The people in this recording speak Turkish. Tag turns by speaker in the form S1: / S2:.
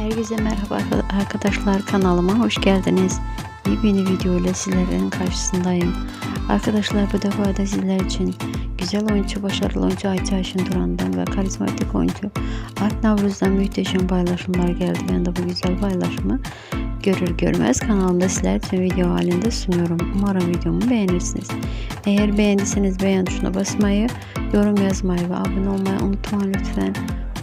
S1: Herkese merhaba arka- arkadaşlar kanalıma hoş geldiniz. Yepyeni video ile sizlerin karşısındayım. Arkadaşlar bu defa da sizler için güzel oyuncu, başarılı oyuncu Ayça Ayşin Duran'dan ve karizmatik oyuncu Alp Navruz'dan muhteşem paylaşımlar geldi. Ben de bu güzel paylaşımı görür görmez kanalımda sizler için video halinde sunuyorum. Umarım videomu beğenirsiniz. Eğer beğendiyseniz beğen tuşuna basmayı, yorum yazmayı ve abone olmayı unutmayın lütfen.